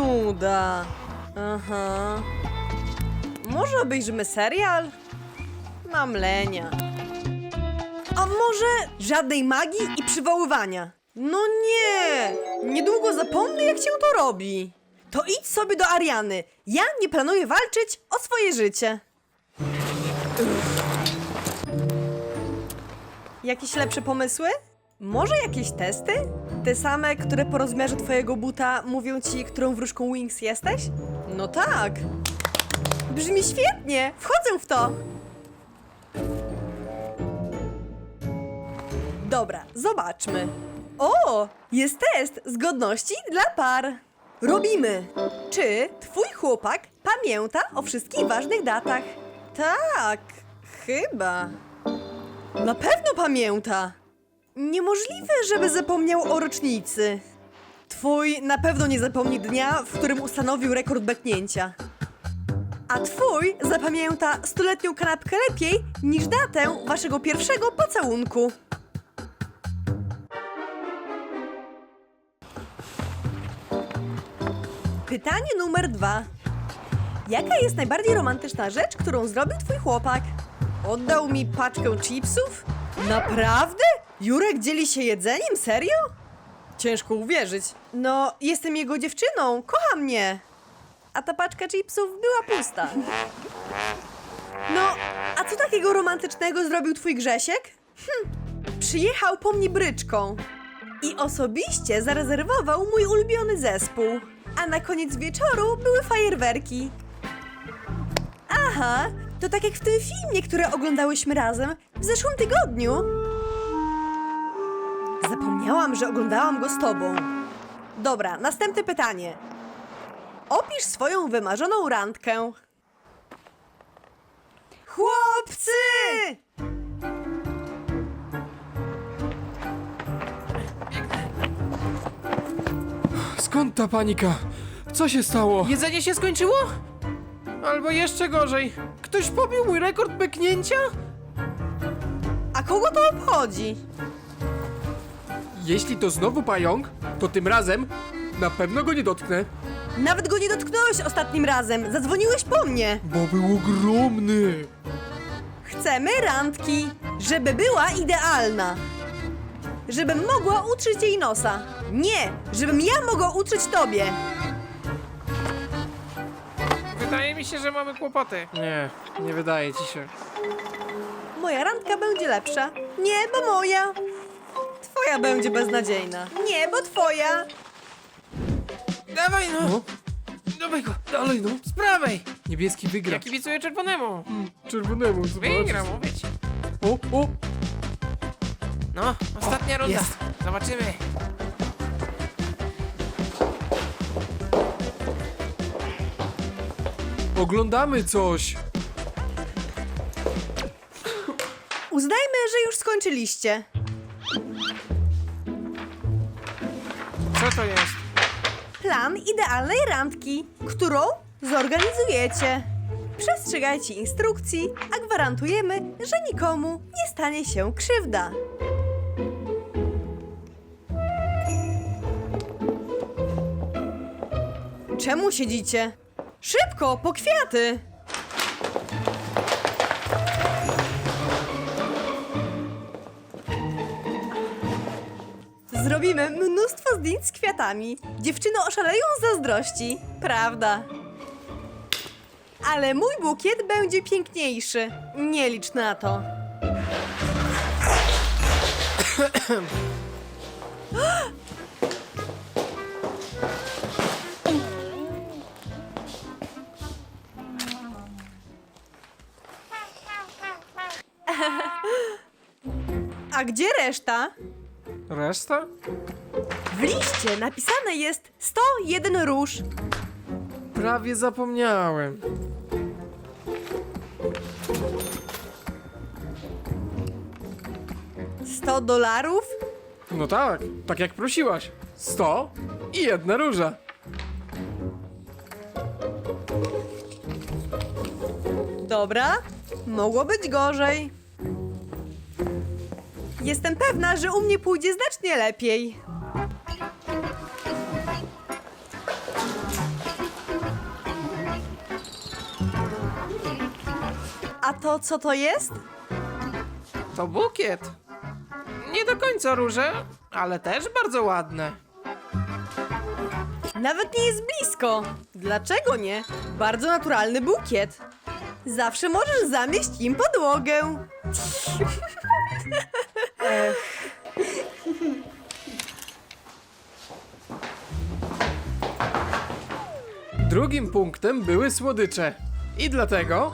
nuda. Aha. Może obejrzymy serial? Mam lenia. A może żadnej magii i przywoływania? No nie! Niedługo zapomnę, jak się to robi. To idź sobie do Ariany. Ja nie planuję walczyć o swoje życie. Jakieś lepsze pomysły? Może jakieś testy? Te same, które po rozmiarze twojego buta mówią ci, którą wróżką Wings jesteś? No tak. Brzmi świetnie! Wchodzę w to! Dobra, zobaczmy. O, jest test zgodności dla par. Robimy. Czy twój chłopak pamięta o wszystkich ważnych datach? Tak, chyba. Na pewno pamięta. Niemożliwe, żeby zapomniał o rocznicy. Twój na pewno nie zapomni dnia, w którym ustanowił rekord beknięcia. A twój zapamięta stuletnią kanapkę lepiej niż datę waszego pierwszego pocałunku. Pytanie numer dwa. Jaka jest najbardziej romantyczna rzecz, którą zrobił twój chłopak? Oddał mi paczkę chipsów? Naprawdę? Jurek dzieli się jedzeniem? Serio? Ciężko uwierzyć. No, jestem jego dziewczyną, kocha mnie. A ta paczka chipsów była pusta. No, a co takiego romantycznego zrobił twój Grzesiek? Hm, przyjechał po mnie bryczką. I osobiście zarezerwował mój ulubiony zespół. A na koniec wieczoru były fajerwerki. Aha, to tak jak w tym filmie, który oglądałyśmy razem w zeszłym tygodniu. Zapomniałam, że oglądałam go z tobą. Dobra, następne pytanie. Opisz swoją wymarzoną randkę. Chłopcy! Skąd ta panika? Co się stało? Jedzenie się skończyło? Albo jeszcze gorzej, ktoś pobił mój rekord beknięcia? A kogo to obchodzi? Jeśli to znowu pająk, to tym razem na pewno go nie dotknę, Nawet go nie dotknąłeś ostatnim razem. Zadzwoniłeś po mnie. bo był ogromny. Chcemy randki, żeby była idealna. Żebym mogła utrzeć jej nosa. Nie, żebym ja mogła utrzeć tobie. Wydaje mi się, że mamy kłopoty. Nie, nie wydaje ci się. Moja randka będzie lepsza. Nie, bo moja. Twoja będzie beznadziejna. Nie, bo twoja. Dawaj no! No, Dawaj go! dalej no. Z prawej! Niebieski wygra. Ja kibicuję czerwonemu! Czerwonemu, zobacz. Wygra, mówię ci. O, o, No, ostatnia runda. jest. Zobaczymy. oglądamy coś. Uznajmy, że już skończyliście. Co to jest? Plan idealnej randki, którą zorganizujecie. Przestrzegajcie instrukcji, a gwarantujemy, że nikomu nie stanie się krzywda. Czemu siedzicie? Szybko, po kwiaty! Zrobimy mnóstwo zdjęć z kwiatami. Dziewczyny oszaleją z zazdrości, prawda? Ale mój bukiet będzie piękniejszy. Nie licz na to. A gdzie reszta? Reszta? W liście napisane jest 101 róż. Prawie zapomniałem. Sto dolarów? No tak, tak jak prosiłaś. Sto i jedna róża. Dobra, mogło być gorzej. Jestem pewna, że u mnie pójdzie znacznie lepiej. A to co to jest? To bukiet. Nie do końca róże, ale też bardzo ładne. Nawet nie jest blisko. Dlaczego nie? Bardzo naturalny bukiet. Zawsze możesz zamieść im podłogę. Drugim punktem były słodycze. I dlatego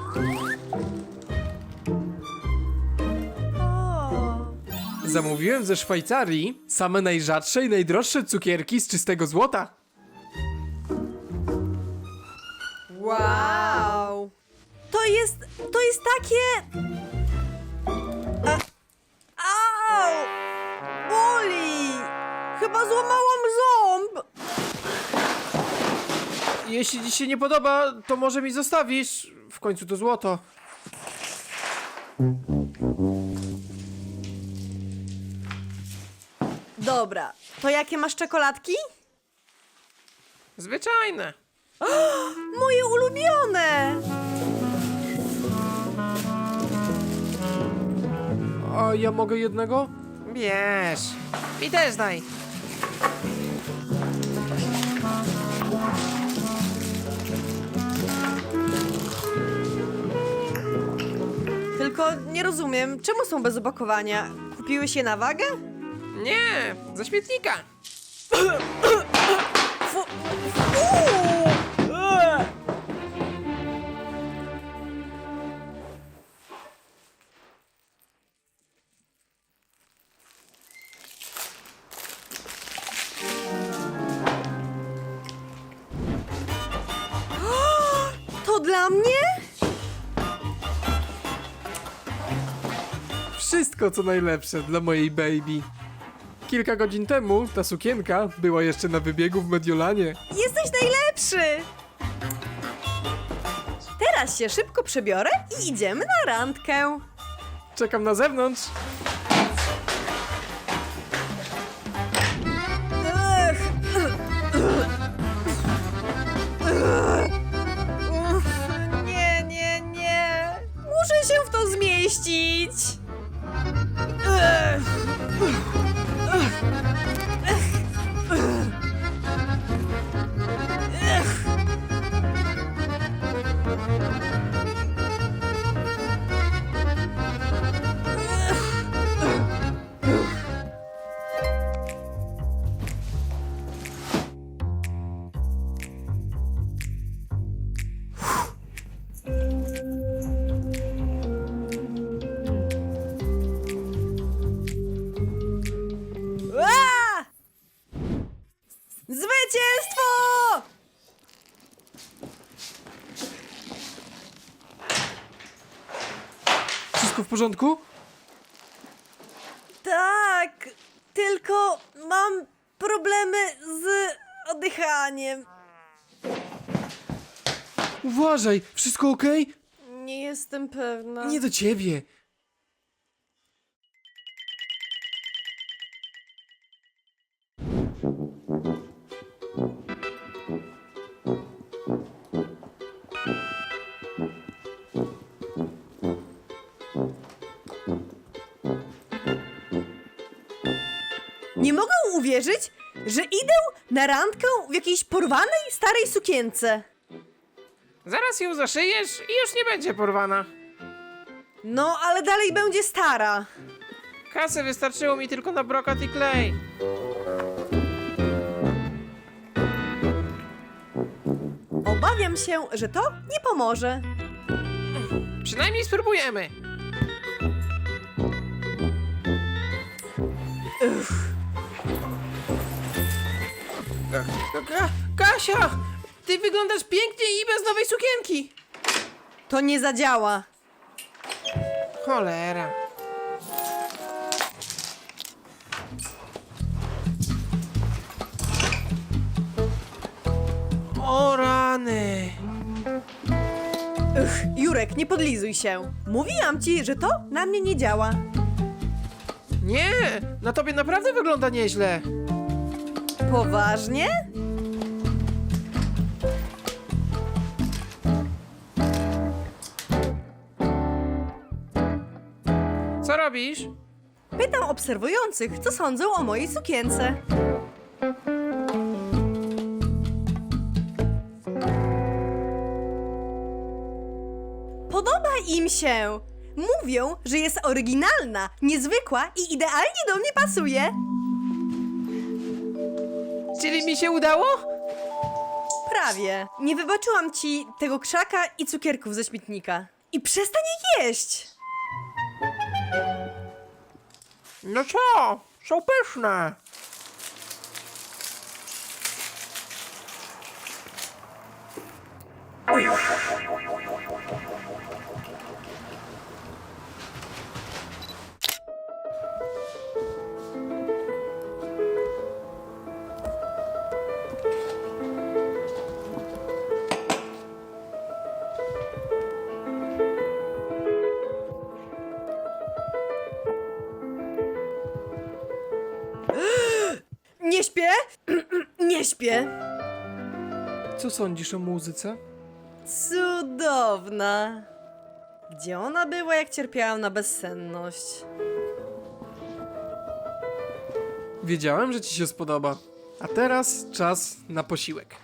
zamówiłem ze Szwajcarii same najrzadsze i najdroższe cukierki z czystego złota. Wow! To jest. To jest takie. Złamałam ząb! Jeśli ci się nie podoba, to może mi zostawisz. W końcu to złoto. Dobra, to jakie masz czekoladki? Zwyczajne. Moje ulubione! A ja mogę jednego? Wiesz. Mi też daj. Tylko nie rozumiem, czemu są bez opakowania? Kupiłeś je na wagę? Nie, ze śmietnika. Wszystko co najlepsze dla mojej baby. Kilka godzin temu ta sukienka była jeszcze na wybiegu w Mediolanie. Jesteś najlepszy! Teraz się szybko przebiorę i idziemy na randkę. Czekam na zewnątrz. Ech. Uff, Nie, nie, nie. Muszę się w to zmieścić. Ugh. Porządku? Tak, tylko mam problemy z oddychaniem. Uważaj, wszystko ok? Nie jestem pewna. Nie do ciebie. Nie mogę uwierzyć, że idę na randkę w jakiejś porwanej starej sukience. Zaraz ją zaszyjesz i już nie będzie porwana. No, ale dalej będzie stara. Kasy wystarczyło mi tylko na brokat i klej. Obawiam się, że to nie pomoże. Przynajmniej spróbujemy. Ka- Ka- Kasia! Ty wyglądasz pięknie i bez nowej sukienki! To nie zadziała. Cholera. O rany! Ych, Jurek, nie podlizuj się. Mówiłam ci, że to na mnie nie działa. Nie! Na tobie naprawdę wygląda nieźle. Poważnie? Co robisz? Pytam obserwujących, co sądzą o mojej sukience. Podoba im się. Mówią, że jest oryginalna, niezwykła i idealnie do mnie pasuje. Czyli mi się udało? Prawie. Nie wybaczyłam ci tego krzaka i cukierków ze śmietnika. I przestań je jeść. No co? Są pyszne. Nie śpię? Nie śpię. Co sądzisz o muzyce? Cudowna. Gdzie ona była, jak cierpiałam na bezsenność? Wiedziałem, że ci się spodoba. A teraz czas na posiłek.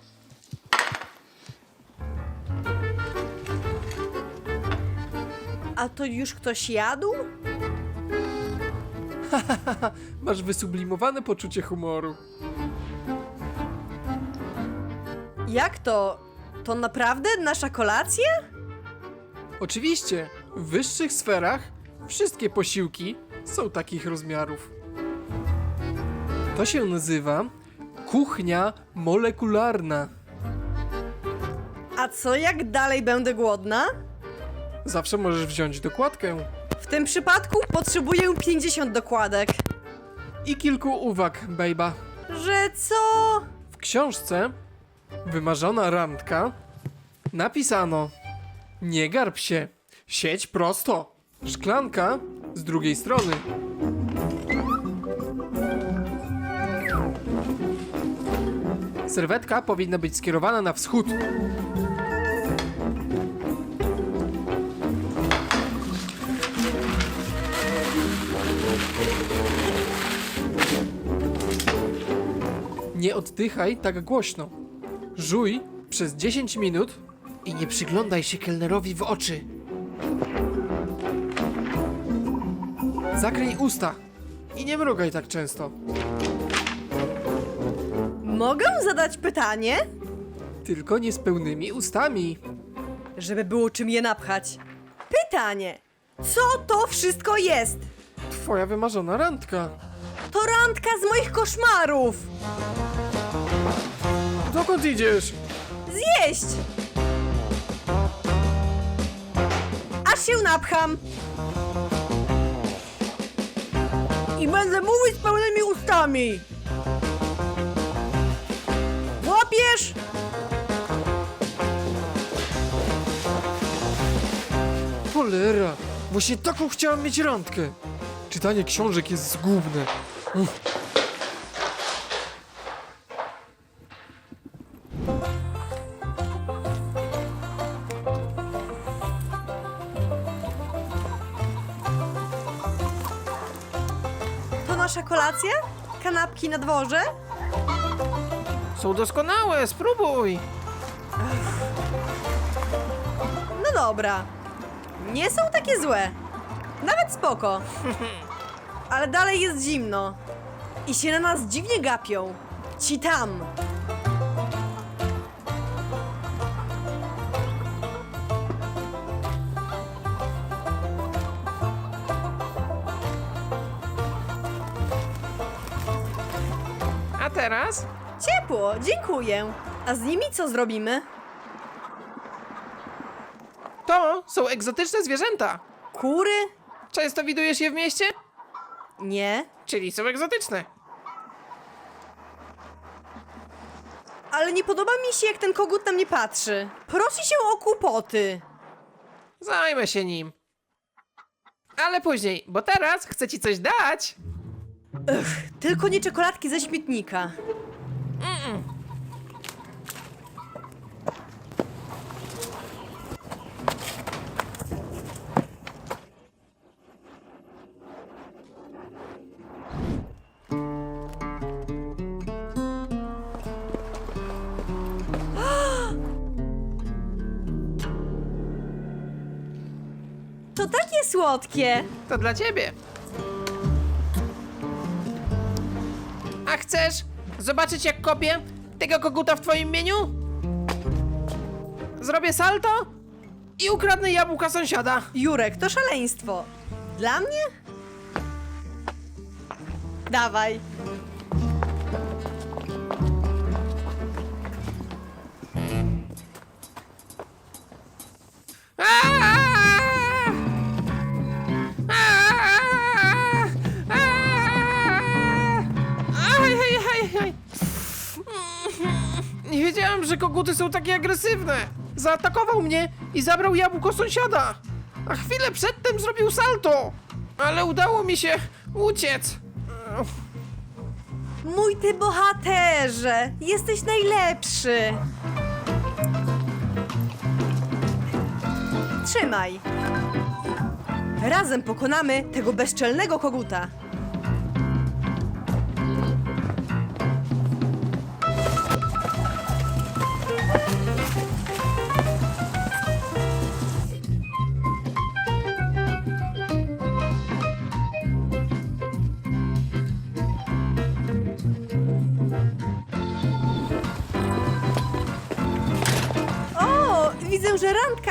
A to już ktoś jadł? Masz wysublimowane poczucie humoru. Jak to? To naprawdę nasza kolacja? Oczywiście, w wyższych sferach wszystkie posiłki są takich rozmiarów. To się nazywa kuchnia molekularna. A co jak dalej będę głodna? Zawsze możesz wziąć dokładkę. W tym przypadku potrzebuję 50 dokładek. I kilku uwag, bejba. Że co? W książce Wymarzona randka napisano Nie garb się, siedź prosto. Szklanka z drugiej strony. Serwetka powinna być skierowana na wschód. Nie oddychaj tak głośno. Żuj przez 10 minut i nie przyglądaj się kelnerowi w oczy. Zakryj usta i nie mrugaj tak często. Mogę zadać pytanie? Tylko nie z pełnymi ustami. Żeby było czym je napchać. Pytanie. Co to wszystko jest? Twoja wymarzona randka. To randka z moich koszmarów! Dokąd idziesz? Zjeść! Aż się napcham! I będę mówić z pełnymi ustami! Łapiesz? Cholera, właśnie taką chciałam mieć randkę. Czytanie książek jest zgubne. Uff. Kanapki na dworze? Są doskonałe, spróbuj. No dobra. Nie są takie złe. Nawet spoko. Ale dalej jest zimno. I się na nas dziwnie gapią. Ci tam. Ciepło, dziękuję. A z nimi co zrobimy? To są egzotyczne zwierzęta. Kury? Często widujesz je w mieście? Nie. Czyli są egzotyczne. Ale nie podoba mi się, jak ten kogut na mnie patrzy. Prosi się o kłopoty. Zajmę się nim. Ale później, bo teraz chcę ci coś dać. Tylko nie czekoladki ze śmietnika. Jakie słodkie! To dla ciebie. A chcesz zobaczyć jak kopię tego koguta w twoim imieniu? Zrobię salto i ukradnę jabłka sąsiada. Jurek, to szaleństwo. Dla mnie? Dawaj. Że koguty są takie agresywne. Zaatakował mnie i zabrał jabłko sąsiada. A chwilę przedtem zrobił salto. Ale udało mi się uciec. Mój ty bohaterze! Jesteś najlepszy! Trzymaj! Razem pokonamy tego bezczelnego koguta.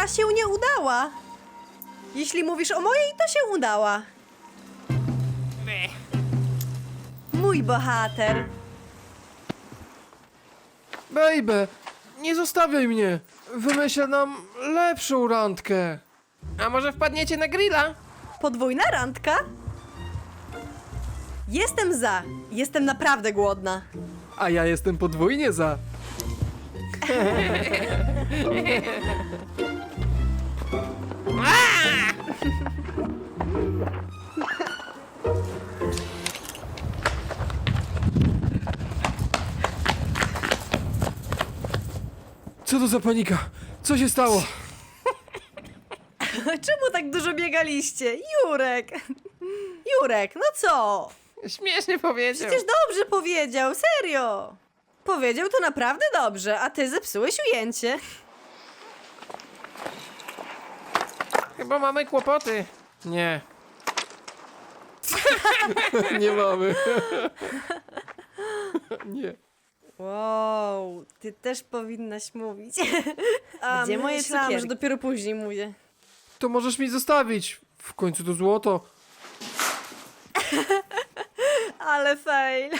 Randka się nie udała. Jeśli mówisz o mojej, to się udała. Mój bohater. Baby, nie zostawiaj mnie. Wymyślę nam lepszą randkę. A może wpadniecie na grilla? Podwójna randka? Jestem za. Jestem naprawdę głodna. A ja jestem podwójnie za. Co to za panika? Co się stało? Czemu tak dużo biegaliście? Jurek! Jurek, no co? Śmiesznie powiedział. Przecież dobrze powiedział, serio. Powiedział to naprawdę dobrze, a ty zepsułeś ujęcie. Chyba mamy kłopoty. Nie. Nie mamy. Nie. Wow, ty też powinnaś mówić. A Gdzie moje myślałam, cukierki? że dopiero później mówię. To możesz mi zostawić. W końcu to złoto. Ale fail.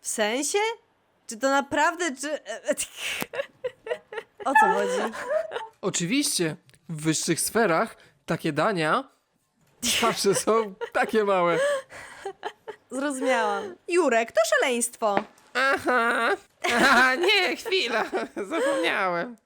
W sensie? Czy to naprawdę, czy... O co chodzi? Oczywiście, w wyższych sferach takie dania zawsze są takie małe. Zrozumiałam. Jurek, to szaleństwo. Aha. Aha, nie, chwila. Zapomniałem.